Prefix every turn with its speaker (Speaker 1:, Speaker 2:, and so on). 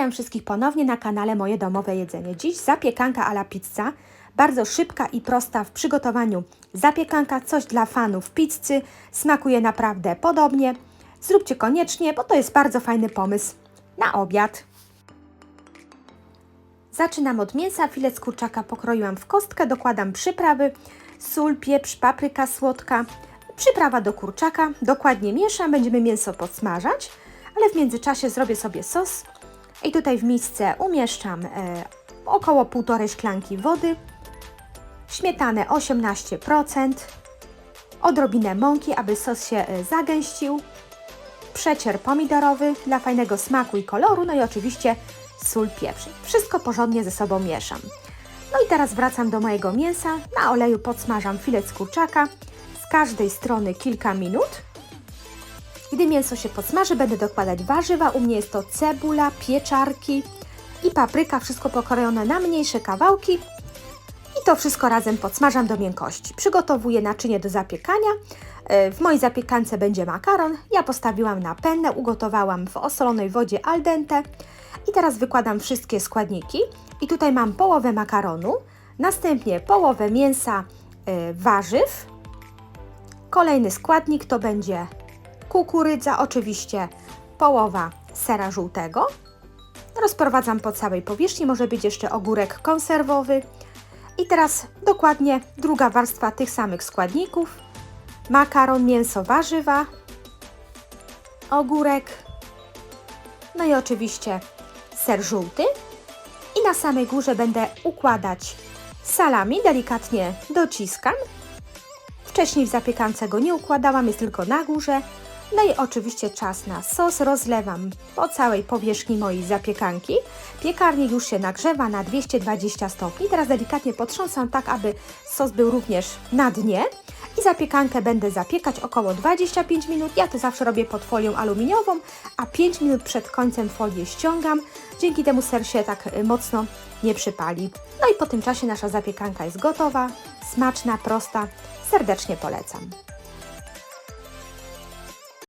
Speaker 1: Witam wszystkich ponownie na kanale Moje Domowe Jedzenie. Dziś zapiekanka ala pizza. Bardzo szybka i prosta w przygotowaniu zapiekanka, coś dla fanów pizzy. Smakuje naprawdę podobnie. Zróbcie koniecznie, bo to jest bardzo fajny pomysł na obiad. Zaczynam od mięsa. Filet kurczaka pokroiłam w kostkę. Dokładam przyprawy, sól, pieprz, papryka słodka. Przyprawa do kurczaka. Dokładnie mieszam. Będziemy mięso podsmażać, ale w międzyczasie zrobię sobie sos. I tutaj w misce umieszczam e, około półtorej szklanki wody, śmietanę 18%, odrobinę mąki, aby sos się e, zagęścił, przecier pomidorowy dla fajnego smaku i koloru, no i oczywiście sól, pieprz. Wszystko porządnie ze sobą mieszam. No i teraz wracam do mojego mięsa. Na oleju podsmażam filet z kurczaka z każdej strony kilka minut. Gdy mięso się podsmaży, będę dokładać warzywa. U mnie jest to cebula, pieczarki i papryka, wszystko pokrojone na mniejsze kawałki. I to wszystko razem podsmażam do miękkości. Przygotowuję naczynie do zapiekania. E, W mojej zapiekance będzie makaron. Ja postawiłam na pennę, ugotowałam w osolonej wodzie al dente. I teraz wykładam wszystkie składniki. I tutaj mam połowę makaronu, następnie połowę mięsa e, warzyw. Kolejny składnik to będzie kukurydza, oczywiście połowa sera żółtego. Rozprowadzam po całej powierzchni, może być jeszcze ogórek konserwowy. I teraz dokładnie druga warstwa tych samych składników. Makaron, mięso, warzywa, ogórek, no i oczywiście ser żółty. I na samej górze będę układać salami, delikatnie dociskam. Wcześniej w zapiekance go nie układałam, jest tylko na górze. No i oczywiście czas na sos. Rozlewam po całej powierzchni mojej zapiekanki. Piekarnik już się nagrzewa na 220 stopni. Teraz delikatnie potrząsam tak, aby sos był również na dnie. I zapiekankę będę zapiekać około 25 minut. Ja to zawsze robię pod folią aluminiową, a 5 minut przed końcem folię ściągam. Dzięki temu ser się tak y, mocno nie przypali. No i po tym czasie nasza zapiekanka jest gotowa, smaczna, prosta. Serdecznie polecam.